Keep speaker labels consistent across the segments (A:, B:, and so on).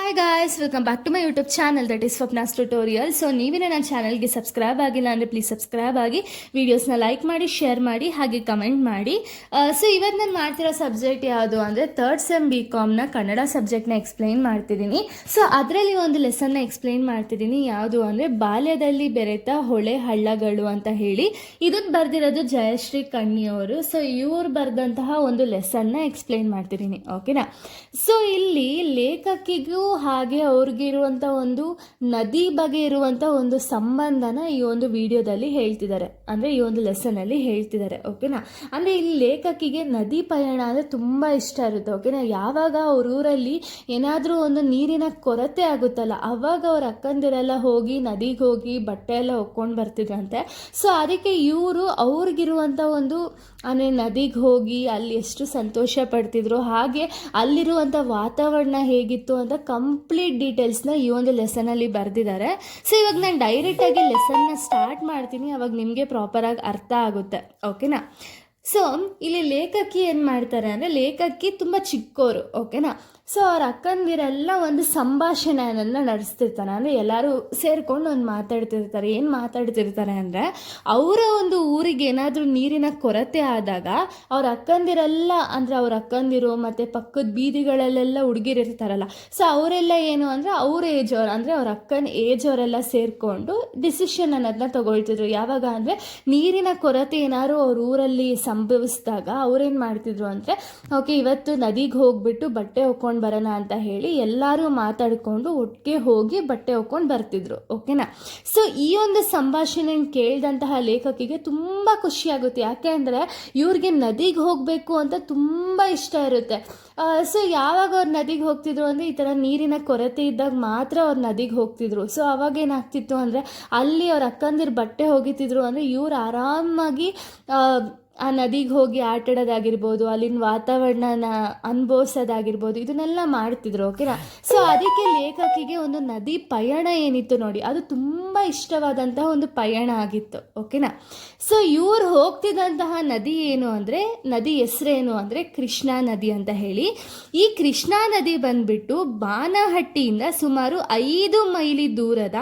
A: Hi guys welcome back to my YouTube channel that is Swapna's tutorial so ನೀವೇನೇ ನನ್ನ ಚಾನಲ್ಗೆ subscribe ಆಗಿಲ್ಲ ಅಂದರೆ ಪ್ಲೀಸ್ ಸಬ್ಸ್ಕ್ರೈಬ್ ಆಗಿ ವೀಡಿಯೋಸ್ನ ಲೈಕ್ ಮಾಡಿ ಶೇರ್ ಮಾಡಿ, ಹಾಗೆ ಕಮೆಂಟ್ ಮಾಡಿ. ಸೊ ಇವತ್ತು ನಾನು ಮಾಡ್ತಿರೋ ಸಬ್ಜೆಕ್ಟ್ ಯಾವುದು ಅಂದರೆ ತರ್ಡ್ ಸೆಮ್ ಬಿ ಕಾಮ್ನ ಕನ್ನಡ ಸಬ್ಜೆಕ್ಟ್ನ ಎಕ್ಸ್ಪ್ಲೈನ್ ಮಾಡ್ತಿದ್ದೀನಿ. ಸೊ ಅದರಲ್ಲಿ ಒಂದು ಲೆಸನ್ನ ಎಕ್ಸ್ಪ್ಲೈನ್ ಮಾಡ್ತಿದ್ದೀನಿ. ಯಾವುದು ಅಂದರೆ ಬಾಲ್ಯದಲ್ಲಿ ಬೆರೆತ ಹೊಳೆ ಹಳ್ಳಗಳು ಅಂತ ಹೇಳಿ. ಇದನ್ನು ಬರೆದಿರೋದು ಜಯಶ್ರೀ ಕಣ್ಣಿಯವರು ಸೊ ಇವರು ಬರೆದಂತಹ ಒಂದು ಲೆಸನ್ನ ಎಕ್ಸ್ಪ್ಲೈನ್ ಮಾಡ್ತಿದ್ದೀನಿ. ಓಕೆನಾ ಸೊ ಇಲ್ಲಿ ಲೇಖಕಿಗೂ ಹಾಗೆ ಅವ್ರಿಗಿರುವಂಥ ಒಂದು ನದಿ ಬಗ್ಗೆ ಇರುವಂಥ ಒಂದು ಸಂಬಂಧನ ಈ ಒಂದು ವಿಡಿಯೋದಲ್ಲಿ ಹೇಳ್ತಿದ್ದಾರೆ. ಅಂದರೆ ಈ ಒಂದು ಲೆಸನಲ್ಲಿ ಹೇಳ್ತಿದ್ದಾರೆ. ಓಕೆನಾ ಅಂದರೆ ಇಲ್ಲಿ ಲೇಖಕಿಗೆ ನದಿ ಪಯಣ ಅಂದರೆ ತುಂಬ ಇಷ್ಟ ಇರುತ್ತೆ. ಓಕೆನಾ ಯಾವಾಗ ಅವ್ರ ಊರಲ್ಲಿ ಏನಾದರೂ ಒಂದು ನೀರಿನ ಕೊರತೆ ಆಗುತ್ತಲ್ಲ, ಅವಾಗ ಅವ್ರ ಅಕ್ಕಂದಿರೆಲ್ಲ ಹೋಗಿ ನದಿಗೆ ಹೋಗಿ ಬಟ್ಟೆ ಎಲ್ಲ ಒಕ್ಕೊಂಡು ಬರ್ತಿದ್ರಂತೆ. ಸೊ ಅದಕ್ಕೆ ಇವರು ಅವ್ರಿಗಿರುವಂಥ ಒಂದು, ಅಂದರೆ ನದಿಗೆ ಹೋಗಿ ಅಲ್ಲಿ ಎಷ್ಟು ಸಂತೋಷ ಪಡ್ತಿದ್ರು, ಹಾಗೆ ಅಲ್ಲಿರುವಂಥ ವಾತಾವರಣ ಹೇಗಿತ್ತು ಅಂತ ಕಂಪ್ಲೀಟ್ ಡೀಟೇಲ್ಸ್ನ ಈ ಒಂದು ಲೆಸನಲ್ಲಿ ಬರೆದಿದ್ದಾರೆ. ಸೊ ಇವಾಗ ನಾನು ಡೈರೆಕ್ಟಾಗಿ ಲೆಸನ್ನ ಸ್ಟಾರ್ಟ್ ಮಾಡ್ತೀನಿ. ಅವಾಗ ನಿಮಗೆ ಪ್ರಾಪರಾಗಿ ಅರ್ಥ ಆಗುತ್ತೆ. ಓಕೆನಾ ಸೊ ಇಲ್ಲಿ ಲೇಖಕಿ ಏನು ಮಾಡ್ತಾರೆ ಅಂದರೆ, ಲೇಖಕಿ ತುಂಬ ಚಿಕ್ಕೋರು. ಓಕೆನಾ ಸೊ ಅವ್ರ ಅಕ್ಕಂದಿರೆಲ್ಲ ಒಂದು ಸಂಭಾಷಣೆಯನ್ನು ನಡೆಸ್ತಿರ್ತಾನೆ ಅಂದರೆ ಎಲ್ಲರೂ ಸೇರ್ಕೊಂಡು ಒಂದು ಮಾತಾಡ್ತಿರ್ತಾರೆ. ಏನು ಮಾತಾಡ್ತಿರ್ತಾರೆ ಅಂದರೆ, ಅವರ ಒಂದು ಊರಿಗೆ ಏನಾದರೂ ನೀರಿನ ಕೊರತೆ ಆದಾಗ ಅವ್ರ ಅಕ್ಕಂದಿರೆಲ್ಲ ಅಂದರೆ ಅವ್ರ ಅಕ್ಕಂದಿರು ಮತ್ತು ಪಕ್ಕದ ಬೀದಿಗಳಲ್ಲೆಲ್ಲ ಹುಡುಗಿರಿರ್ತಾರಲ್ಲ ಸೊ ಅವರೆಲ್ಲ ಏನು ಅಂದರೆ ಅವ್ರ ಏಜ್ ಅಂದರೆ ಅವ್ರ ಅಕ್ಕನ ಏಜ್ ಅವರೆಲ್ಲ ಸೇರಿಕೊಂಡು ಡಿಸಿಷನ್ ಅನ್ನೋದನ್ನ ತಗೊಳ್ತಿದ್ರು. ಯಾವಾಗ ಅಂದರೆ ನೀರಿನ ಕೊರತೆ ಏನಾದ್ರು ಅವ್ರ ಊರಲ್ಲಿ ಸಂಭವಿಸಿದಾಗ ಅವ್ರೇನು ಮಾಡ್ತಿದ್ರು ಅಂದರೆ, ಓಕೆ, ಇವತ್ತು ನದಿಗೆ ಹೋಗ್ಬಿಟ್ಟು ಬಟ್ಟೆ ಹೊಕ್ಕೊಂಡು ಬರೋಣ ಅಂತ ಹೇಳಿ ಎಲ್ಲರೂ ಮಾತಾಡಿಕೊಂಡು ಒಟ್ಟಿಗೆ ಹೋಗಿ ಬಟ್ಟೆ ಹೊಕ್ಕೊಂಡು ಬರ್ತಿದ್ರು, ಓಕೆನಾ? ಸೊ ಈ ಒಂದು ಸಂಭಾಷಣೆ ಕೇಳಿದಂತಹ ಲೇಖಕಿಗೆ ತುಂಬ ಖುಷಿಯಾಗುತ್ತೆ ಯಾಕೆ ಅಂದರೆ ಇವ್ರಿಗೆ ನದಿಗೆ ಹೋಗಬೇಕು ಅಂತ ತುಂಬ ಇಷ್ಟ ಇರುತ್ತೆ. ಸೊ ಯಾವಾಗ ಅವ್ರು ನದಿಗೆ ಹೋಗ್ತಿದ್ರು ಅಂದರೆ ಈ ಥರ ನೀರಿನ ಕೊರತೆ ಇದ್ದಾಗ ಮಾತ್ರ ಅವ್ರು ನದಿಗೆ ಹೋಗ್ತಿದ್ರು. ಸೊ ಅವಾಗ ಏನಾಗ್ತಿತ್ತು ಅಂದರೆ ಅಲ್ಲಿ ಅವ್ರ ಅಕ್ಕಂದಿರು ಬಟ್ಟೆ ಹೋಗಿತಿದ್ರು ಅಂದರೆ ಇವ್ರು ಆರಾಮಾಗಿ ಆ, ನದಿಗೆ ಹೋಗಿ ಆಟಾಡೋದಾಗಿರ್ಬೋದು ಅಲ್ಲಿನ ವಾತಾವರಣನ ಅನುಭವಿಸೋದಾಗಿರ್ಬೋದು ಇದನ್ನೆಲ್ಲ ಮಾಡ್ತಿದ್ರು ಓಕೆನಾ ಸೊ ಅದಕ್ಕೆ ಲೇಖಕಿಗೆ ಒಂದು ನದಿ ಪಯಣ ಏನಿತ್ತು ನೋಡಿ ಅದು ತುಂಬ ಇಷ್ಟವಾದಂತಹ ಒಂದು ಪಯಣ ಆಗಿತ್ತು ಓಕೆನಾ ಸೊ ಇವ್ರು ಹೋಗ್ತಿದ್ದಂತಹ ನದಿ ಏನು ಅಂದರೆ ನದಿ ಹೆಸರೇನು ಅಂದರೆ ಕೃಷ್ಣಾ ನದಿ ಅಂತ ಹೇಳಿ. ಈ ಕೃಷ್ಣಾ ನದಿ ಬಂದ್ಬಿಟ್ಟು ಬಾನಹಟ್ಟಿಯಿಂದ ಸುಮಾರು ಐದು ಮೈಲಿ ದೂರದ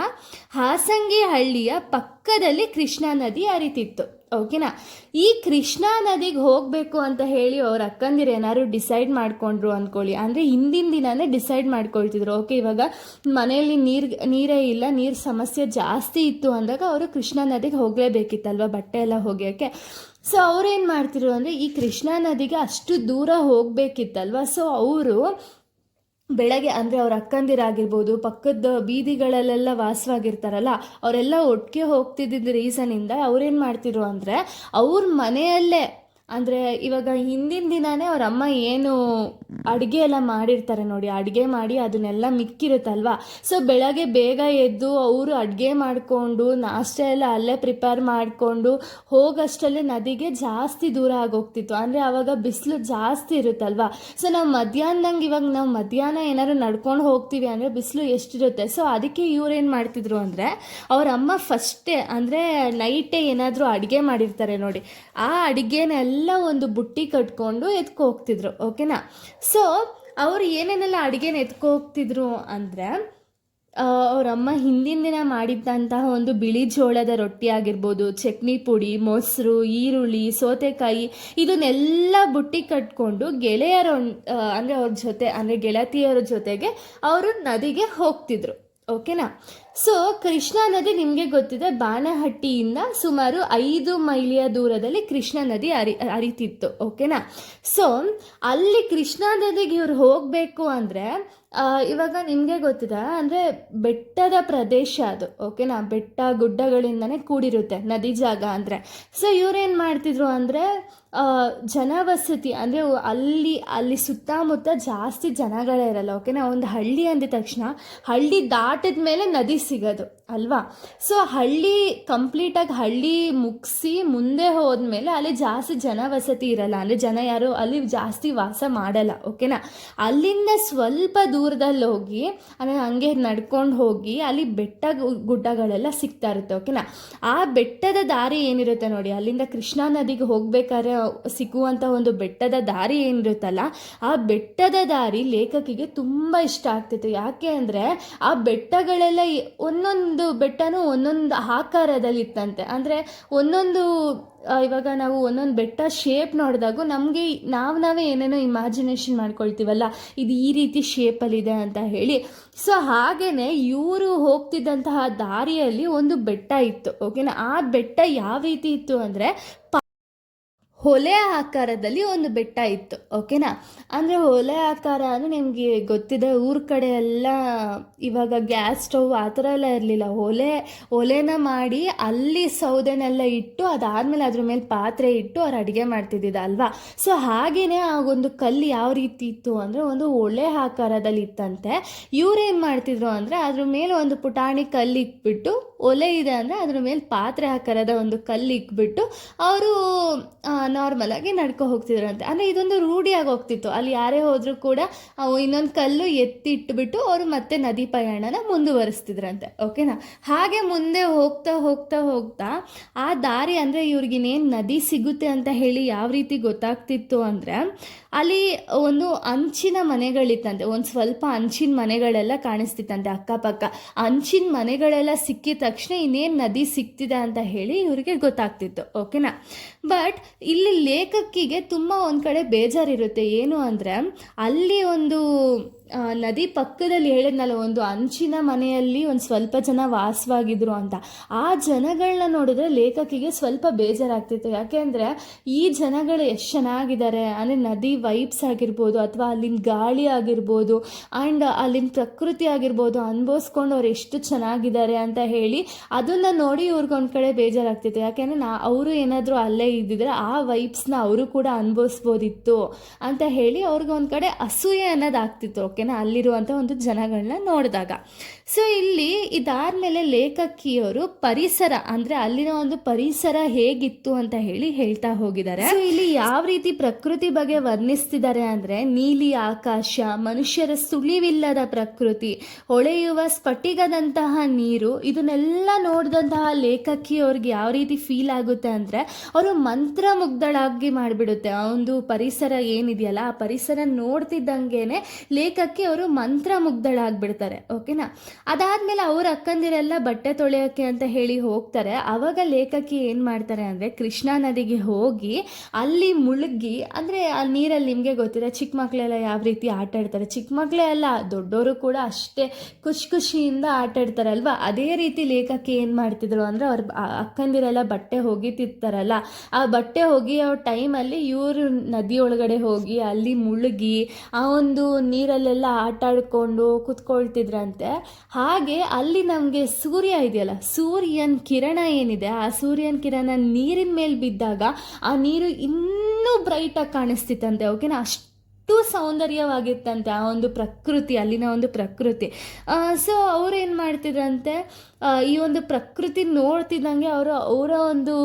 A: ಹಾಸಂಗಿ ಹಳ್ಳಿಯ ಪಕ್ಕದಲ್ಲಿ ಕೃಷ್ಣಾ ನದಿ ಹರಿತಿತ್ತು. ಓಕೆನಾ? ಈ ಕೃಷ್ಣಾ ನದಿಗೆ ಹೋಗಬೇಕು ಅಂತ ಹೇಳಿ ಅವ್ರ ಅಕ್ಕಂದಿರು ಏನಾದ್ರು ಡಿಸೈಡ್ ಮಾಡ್ಕೊಂಡ್ರು ಅಂದ್ಕೊಳ್ಳಿ ಅಂದರೆ ಹಿಂದಿನ ದಿನನೇ ಡಿಸೈಡ್ ಮಾಡ್ಕೊಳ್ತಿದ್ರು. ಓಕೆ, ಇವಾಗ ಮನೆಯಲ್ಲಿ ನೀರು, ನೀರೇ ಇಲ್ಲ, ನೀರು ಸಮಸ್ಯೆ ಜಾಸ್ತಿ ಇತ್ತು ಅಂದಾಗ ಅವರು ಕೃಷ್ಣಾ ನದಿಗೆ ಹೋಗಲೇಬೇಕಿತ್ತಲ್ವ? ಬಟ್ಟೆ ಎಲ್ಲ ಒಗೆಯೋಕ್ಕೆ ಸೊ ಅವ್ರೇನು ಮಾಡ್ತಿದ್ರು ಅಂದರೆ ಈ ಕೃಷ್ಣಾ ನದಿಗೆ ಅಷ್ಟು ದೂರ ಹೋಗಬೇಕಿತ್ತಲ್ವ? ಸೊ ಅವರು ಬೆಳಗ್ಗೆ ಅಂದರೆ ಅವ್ರ ಅಕ್ಕಂದಿರಾಗಿರ್ಬೋದು, ಪಕ್ಕದ ಬೀದಿಗಳಲ್ಲೆಲ್ಲ ವಾಸವಾಗಿರ್ತಾರಲ್ಲ, ಅವರೆಲ್ಲ ಒಟ್ಟಿಗೆ ಹೋಗ್ತಿದ್ದಿದ್ದ ರೀಸನಿಂದ ಅವ್ರೇನು ಮಾಡ್ತಿದ್ರು ಅಂದರೆ, ಅವ್ರ ಮನೆಯಲ್ಲೇ ಅಂದರೆ ಇವಾಗ ಹಿಂದಿನ ದಿನವೇ ಅವ್ರ ಅಮ್ಮ ಏನು ಅಡುಗೆ ಎಲ್ಲ ಮಾಡಿರ್ತಾರೆ ನೋಡಿ, ಅಡುಗೆ ಮಾಡಿ ಅದನ್ನೆಲ್ಲ ಮಿಕ್ಕಿರುತ್ತಲ್ವ? ಸೊ ಬೆಳಗ್ಗೆ ಬೇಗ ಎದ್ದು ಅವರು ಅಡುಗೆ ಮಾಡಿಕೊಂಡು, ನಾಷ್ಟ ಎಲ್ಲ ಅಲ್ಲೇ ಪ್ರಿಪೇರ್ ಮಾಡಿಕೊಂಡು ಹೋಗಷ್ಟಲ್ಲೇ ನದಿಗೆ ಜಾಸ್ತಿ ದೂರ ಆಗೋಗ್ತಿತ್ತು. ಅಂದರೆ ಆವಾಗ ಬಿಸಿಲು ಜಾಸ್ತಿ ಇರುತ್ತಲ್ವ? ಸೊ ನಾವು ಮಧ್ಯಾಹ್ನದಂಗೆ ಇವಾಗ ನಾವು ಮಧ್ಯಾಹ್ನ ಏನಾದ್ರು ನಡ್ಕೊಂಡು ಹೋಗ್ತೀವಿ ಅಂದರೆ ಬಿಸಿಲು ಎಷ್ಟಿರುತ್ತೆ? ಸೊ ಅದಕ್ಕೆ ಇವ್ರೇನು ಮಾಡ್ತಿದ್ರು ಅಂದರೆ ಅವರ ಅಮ್ಮ ಫಸ್ಟೇ ಅಂದರೆ ನೈಟೇ ಏನಾದರೂ ಅಡುಗೆ ಮಾಡಿರ್ತಾರೆ ನೋಡಿ. ಆ ಅಡುಗೆನೆಲ್ಲ ಒಂದು ಬುಟ್ಟಿ ಕಟ್ಕೊಂಡು ಎತ್ಕೊ ಹೋಗ್ತಿದ್ರು ಓಕೆನಾ ಸೊ ಅವರು ಏನೇನೆಲ್ಲ ಅಡುಗೆನ ಎತ್ಕೊ ಹೋಗ್ತಿದ್ರು ಅಂದರೆ ಅವರಮ್ಮ ಹಿಂದಿನ ದಿನ ಮಾಡಿದ್ದಂತಹ ಒಂದು ಬಿಳಿ ಜೋಳದ ರೊಟ್ಟಿ ಆಗಿರ್ಬೋದು, ಚಟ್ನಿ ಪುಡಿ, ಮೊಸರು, ಈರುಳ್ಳಿ, ಸೌತೆಕಾಯಿ, ಇದನ್ನೆಲ್ಲ ಬುಟ್ಟಿ ಕಟ್ಕೊಂಡು ಗೆಳೆಯರ ಅಂದರೆ ಅವ್ರ ಜೊತೆ, ಅಂದರೆ ಗೆಳತಿಯರ ಜೊತೆಗೆ ಅವರು ನದಿಗೆ ಹೋಗ್ತಿದ್ರು ಓಕೆನಾ ಸೊ ಕೃಷ್ಣಾ ನದಿ ನಿಮಗೆ ಗೊತ್ತಿದೆ, ಬಾಣಹಟ್ಟಿಯಿಂದ ಸುಮಾರು ಐದು ಮೈಲಿಯ ದೂರದಲ್ಲಿ ಕೃಷ್ಣಾ ನದಿ ಅರಿ ಹರಿತಿತ್ತು ಓಕೆನಾ ಸೊ ಅಲ್ಲಿ ಕೃಷ್ಣಾ ನದಿಗೆ ಇವ್ರು ಹೋಗಬೇಕು ಅಂದರೆ ಇವಾಗ ನಿಮಗೆ ಗೊತ್ತಿದೆ, ಅಂದರೆ ಬೆಟ್ಟದ ಪ್ರದೇಶ ಅದು, ಓಕೆನಾ? ಬೆಟ್ಟ ಗುಡ್ಡಗಳಿಂದನೇ ಕೂಡಿರುತ್ತೆ, ನದಿ ಜಾಗ ಅಂದರೆ. ಸೊ ಇವ್ರೇನು ಮಾಡ್ತಿದ್ರು ಅಂದರೆ ಜನವಸತಿ, ಅಂದರೆ ಅಲ್ಲಿ ಅಲ್ಲಿ ಸುತ್ತಮುತ್ತ ಜಾಸ್ತಿ ಜನಗಳೇ ಇರಲ್ಲ, ಓಕೆನಾ? ಒಂದು ಹಳ್ಳಿ ಅಂದ ತಕ್ಷಣ, ಹಳ್ಳಿ ದಾಟಿದ ಮೇಲೆ ನದಿ ಸಿಗೋದು, ಅಲ್ವಾ? ಸೊ ಹಳ್ಳಿ ಕಂಪ್ಲೀಟಾಗಿ ಹಳ್ಳಿ ಮುಗಿಸಿ ಮುಂದೆ ಹೋದ್ಮೇಲೆ ಅಲ್ಲಿ ಜಾಸ್ತಿ ಜನವಸತಿ ಇರಲ್ಲ, ಅಂದರೆ ಜನ ಯಾರು ಅಲ್ಲಿ ಜಾಸ್ತಿ ವಾಸ ಮಾಡಲ್ಲ, ಓಕೆನಾ? ಅಲ್ಲಿಂದ ಸ್ವಲ್ಪ ದೂರದಲ್ಲಿ ಹೋಗಿ, ಅಂದರೆ ಹಂಗೆ ನಡ್ಕೊಂಡು ಹೋಗಿ, ಅಲ್ಲಿ ಬೆಟ್ಟ ಗುಡ್ಡಗಳೆಲ್ಲ ಸಿಗ್ತಾ ಇರುತ್ತೆ ಓಕೆನಾ ಆ ಬೆಟ್ಟದ ದಾರಿ ಏನಿರುತ್ತೆ ನೋಡಿ, ಅಲ್ಲಿಂದ ಕೃಷ್ಣಾ ನದಿಗೆ ಹೋಗ್ಬೇಕಾದ್ರೆ ಸಿಗುವಂಥ ಒಂದು ಬೆಟ್ಟದ ದಾರಿ ಏನಿರುತ್ತಲ್ಲ, ಆ ಬೆಟ್ಟದ ದಾರಿ ಲೇಖಕಿಗೆ ತುಂಬ ಇಷ್ಟ ಆಗ್ತಿತ್ತು. ಯಾಕೆ ಅಂದರೆ, ಆ ಬೆಟ್ಟಗಳೆಲ್ಲ ಒಂದೊಂದು ಬೆಟ್ಟನೂ ಒಂದೊಂದು ಆಕಾರದಲ್ಲಿ ಇತ್ತಂತೆ ಅಂದರೆ ಒಂದೊಂದು ಇವಾಗ ನಾವು ಒಂದೊಂದು ಬೆಟ್ಟ ಶೇಪ್ ನೋಡಿದಾಗೂ ನಮಗೆ ನಾವು ನಾವೇ ಏನೇನೋ ಇಮ್ಯಾಜಿನೇಷನ್ ಮಾಡ್ಕೊಳ್ತೀವಲ್ಲ, ಇದು ಈ ರೀತಿ ಶೇಪಲ್ಲಿದೆ ಅಂತ ಹೇಳಿ. ಸೊ ಹಾಗೇ ಇವರು ಹೋಗ್ತಿದ್ದಂತಹ ದಾರಿಯಲ್ಲಿ ಒಂದು ಬೆಟ್ಟ ಇತ್ತು ಓಕೆನಾ ಆ ಬೆಟ್ಟ ಯಾವ ರೀತಿ ಇತ್ತು ಅಂದರೆ ಹೊಲೆ ಆಕಾರದಲ್ಲಿ ಒಂದು ಬೆಟ್ಟ ಇತ್ತು, ಓಕೆನಾ? ಅಂದರೆ ಹೊಲೆ ಆಕಾರ ಅಂದರೆ ನಿಮಗೆ ಗೊತ್ತಿದೆ, ಊರ ಕಡೆ ಎಲ್ಲ ಇವಾಗ ಗ್ಯಾಸ್ ಸ್ಟೌವ್ ಆ ಥರ ಎಲ್ಲ ಇರಲಿಲ್ಲ. ಒಲೆ ಒಲೆನ ಮಾಡಿ ಅಲ್ಲಿ ಸೌದೆನೆಲ್ಲ ಇಟ್ಟು ಅದಾದಮೇಲೆ ಅದ್ರ ಮೇಲೆ ಪಾತ್ರೆ ಇಟ್ಟು ಅವ್ರು ಅಡುಗೆ ಮಾಡ್ತಿದ್ದಿದ್ದು ಅಲ್ವಾ? ಸೊ ಹಾಗೆಯೇ ಆ ಒಂದು ಕಲ್ಲು ಯಾವ ರೀತಿ ಇತ್ತು ಅಂದರೆ ಒಂದು ಒಲೆ ಆಕಾರದಲ್ಲಿ ಇತ್ತಂತೆ. ಇವ್ರೇನು ಮಾಡ್ತಿದ್ರು ಅಂದರೆ ಅದ್ರ ಮೇಲೆ ಒಂದು ಪುಟಾಣಿ ಕಲ್ಲು ಇಕ್ಬಿಟ್ಟು ಒಲೆ ಇದೆ ಅಂದರೆ ಅದ್ರ ಮೇಲೆ ಪಾತ್ರೆ ಆಕಾರದ ಒಂದು ಕಲ್ಲು ಇಕ್ಬಿಟ್ಟು ಅವರು ನಾರ್ಮಲ್ ಆಗಿ ನಡ್ಕೊ ಹೋಗ್ತಿದ್ರಂತೆ. ಅಂದರೆ ಇದೊಂದು ರೂಢಿಯಾಗಿ ಹೋಗ್ತಿತ್ತು. ಅಲ್ಲಿ ಯಾರೇ ಹೋದರೂ ಕೂಡ ಇನ್ನೊಂದು ಕಲ್ಲು ಎತ್ತಿ ಇಟ್ಬಿಟ್ಟು ಅವರು ಮತ್ತೆ ನದಿ ಪ್ರಯಾಣನ ಮುಂದುವರಿಸ್ತಿದ್ರಂತೆ. ಓಕೆನಾ? ಹಾಗೆ ಮುಂದೆ ಹೋಗ್ತಾ ಹೋಗ್ತಾ ಹೋಗ್ತಾ ಆ ದಾರಿ ಅಂದರೆ ಇವ್ರಿಗಿನ್ನೇನು ನದಿ ಸಿಗುತ್ತೆ ಅಂತ ಹೇಳಿ ಯಾವ ರೀತಿ ಗೊತ್ತಾಗ್ತಿತ್ತು ಅಂದರೆ ಅಲ್ಲಿ ಒಂದು ಅಂಚಿನ ಮನೆಗಳಿತ್ತಂತೆ. ಒಂದು ಸ್ವಲ್ಪ ಅಂಚಿನ ಮನೆಗಳೆಲ್ಲ ಕಾಣಿಸ್ತಿತ್ತಂತೆ ಅಕ್ಕಪಕ್ಕ. ಅಂಚಿನ ಮನೆಗಳೆಲ್ಲ ಸಿಕ್ಕಿದ ತಕ್ಷಣ ಇನ್ನೇನು ನದಿ ಸಿಗ್ತಿದೆ ಅಂತ ಹೇಳಿ ಇವರಿಗೆ ಗೊತ್ತಾಗ್ತಿತ್ತು. ಓಕೆನಾ? ಬಟ್ ಲೇಖಕಿಗೆ ತುಂಬ ಒಂದು ಕಡೆ ಬೇಜಾರಿರುತ್ತೆ. ಏನು ಅಂದರೆ ಅಲ್ಲಿ ಒಂದು ನದಿ ಪಕ್ಕದಲ್ಲಿ ಹೇಳಿದ್ನಲ್ಲ, ಒಂದು ಅಂಚಿನ ಮನೆಯಲ್ಲಿ ಒಂದು ಸ್ವಲ್ಪ ಜನ ವಾಸವಾಗಿದ್ರು ಅಂತ. ಆ ಜನಗಳನ್ನ ನೋಡಿದ್ರೆ ಲೇಖಕಿಗೆ ಸ್ವಲ್ಪ ಬೇಜಾರಾಗ್ತಿತ್ತು. ಯಾಕೆಂದರೆ ಈ ಜನಗಳು ಎಷ್ಟು ಚೆನ್ನಾಗಿದ್ದಾರೆ. ಅಂದರೆ ನದಿ ವೈಬ್ಸ್ ಆಗಿರ್ಬೋದು, ಅಥವಾ ಅಲ್ಲಿನ ಗಾಳಿ ಆಗಿರ್ಬೋದು ಆ್ಯಂಡ್ ಅಲ್ಲಿನ ಪ್ರಕೃತಿ ಆಗಿರ್ಬೋದು ಅನುಭವಿಸ್ಕೊಂಡು ಅವ್ರು ಎಷ್ಟು ಚೆನ್ನಾಗಿದ್ದಾರೆ ಅಂತ ಹೇಳಿ ಅದನ್ನು ನೋಡಿ ಇವ್ರಿಗೊಂದು ಕಡೆ ಬೇಜಾರಾಗ್ತಿತ್ತು. ಯಾಕೆಂದರೆ ನಾ, ಅವರು ಏನಾದರೂ ಅಲ್ಲೇ ಇದ್ದಿದ್ರೆ ಆ ವೈಬ್ಸ್ನ ಅವರು ಕೂಡ ಅನುಭವಿಸ್ಬೋದಿತ್ತು ಅಂತ ಹೇಳಿ ಅವ್ರಿಗೆ ಒಂದು ಕಡೆ ಅಸೂಯೆ ಅನ್ನೋದಾಗ್ತಿತ್ತು ಓಕೆನಾ? ಅಲ್ಲಿರುವಂಥ ಒಂದು ಜನಗಳನ್ನ ನೋಡಿದಾಗ. ಸೊ ಇಲ್ಲಿ ಇದಾದ್ಮೇಲೆ ಲೇಖಕಿಯವರು ಪರಿಸರ ಅಂದರೆ ಅಲ್ಲಿನ ಒಂದು ಪರಿಸರ ಹೇಗಿತ್ತು ಅಂತ ಹೇಳಿ ಹೇಳ್ತಾ ಹೋಗಿದ್ದಾರೆ. ಸೊ ಇಲ್ಲಿ ಯಾವ ರೀತಿ ಪ್ರಕೃತಿ ಬಗ್ಗೆ ವರ್ಣಿಸ್ತಿದ್ದಾರೆ ಅಂದರೆ ನೀಲಿ ಆಕಾಶ ಮನುಷ್ಯರ ಸುಳಿವಿಲ್ಲದ ಪ್ರಕೃತಿ ಹೊಳೆಯುವ ಸ್ಫಟಿಗದಂತಹ ನೀರು ಇದನ್ನೆಲ್ಲ ನೋಡಿದಂತಹ ಲೇಖಕಿಯವ್ರಿಗೆ ಯಾವ ರೀತಿ ಫೀಲ್ ಆಗುತ್ತೆ ಅಂದರೆ ಅವರು ಮಂತ್ರಮುಗ್ಧಳಾಗಿ ಮಾಡಿಬಿಡುತ್ತೆ. ಆ ಒಂದು ಪರಿಸರ ಏನಿದೆಯಲ್ಲ ಆ ಪರಿಸರ ನೋಡ್ತಿದ್ದಂಗೆನೆ ಲೇಖಕಿ ಅವರು ಮಂತ್ರ ಮುಗ್ಧಳಾಗ್ಬಿಡ್ತಾರೆ ಓಕೆನಾ? ಅದಾದಮೇಲೆ ಅವ್ರ ಅಕ್ಕಂದಿರೆಲ್ಲ ಬಟ್ಟೆ ತೊಳೆಯೋಕ್ಕೆ ಅಂತ ಹೇಳಿ ಹೋಗ್ತಾರೆ. ಆವಾಗ ಲೇಖಕಿ ಏನು ಮಾಡ್ತಾರೆ ಅಂದರೆ ಕೃಷ್ಣಾ ನದಿಗೆ ಹೋಗಿ ಅಲ್ಲಿ ಮುಳುಗಿ, ಅಂದರೆ ಆ ನೀರಲ್ಲಿ ನಿಮಗೆ ಗೊತ್ತಿದೆ ಚಿಕ್ಕ ಮಕ್ಕಳೆಲ್ಲ ಯಾವ ರೀತಿ ಆಟ ಆಡ್ತಾರೆ. ಚಿಕ್ಕ ಮಕ್ಕಳೇ ಅಲ್ಲ ದೊಡ್ಡವರು ಕೂಡ ಅಷ್ಟೇ ಖುಷಿ ಖುಷಿಯಿಂದ ಆಟ ಆಡ್ತಾರಲ್ವ? ಅದೇ ರೀತಿ ಲೇಖಕಿ ಏನು ಮಾಡ್ತಿದ್ರು ಅಂದರೆ ಅವ್ರ ಅಕ್ಕಂದಿರೆಲ್ಲ ಬಟ್ಟೆ ಒಗಿತಿರ್ತಾರಲ್ಲ ಆ ಬಟ್ಟೆ ಒಗೆಯೋ ಟೈಮಲ್ಲಿ ಇವರು ನದಿ ಒಳಗಡೆ ಹೋಗಿ ಅಲ್ಲಿ ಮುಳುಗಿ, ಆ ಒಂದು ನೀರಲ್ಲೆಲ್ಲ ಆಟ ಆಡ್ಕೊಂಡು ಕೂತ್ಕೊಳ್ತಿದ್ರಂತೆ. ಹಾಗೆ ಅಲ್ಲಿ ನಮಗೆ ಸೂರ್ಯ ಇದೆಯಲ್ಲ, ಸೂರ್ಯನ ಕಿರಣ ಏನಿದೆ, ಆ ಸೂರ್ಯನ ಕಿರಣ ನೀರಿನ ಮೇಲೆ ಬಿದ್ದಾಗ ಆ ನೀರು ಇನ್ನೂ ಬ್ರೈಟಾಗಿ ಕಾಣಿಸ್ತಿತ್ತಂತೆ, ಓಕೆನಾ? ಅಷ್ಟು ಸೌಂದರ್ಯವಾಗಿತ್ತಂತೆ ಆ ಒಂದು ಪ್ರಕೃತಿ, ಅಲ್ಲಿನ ಒಂದು ಪ್ರಕೃತಿ. ಸೊ ಅವ್ರು ಏನು ಮಾಡ್ತಿದ್ರಂತೆ? ಈ ಒಂದು ಪ್ರಕೃತಿ ನೋಡ್ತಿದ್ದಂಗೆ ಅವರು ಅವರ ಒಂದು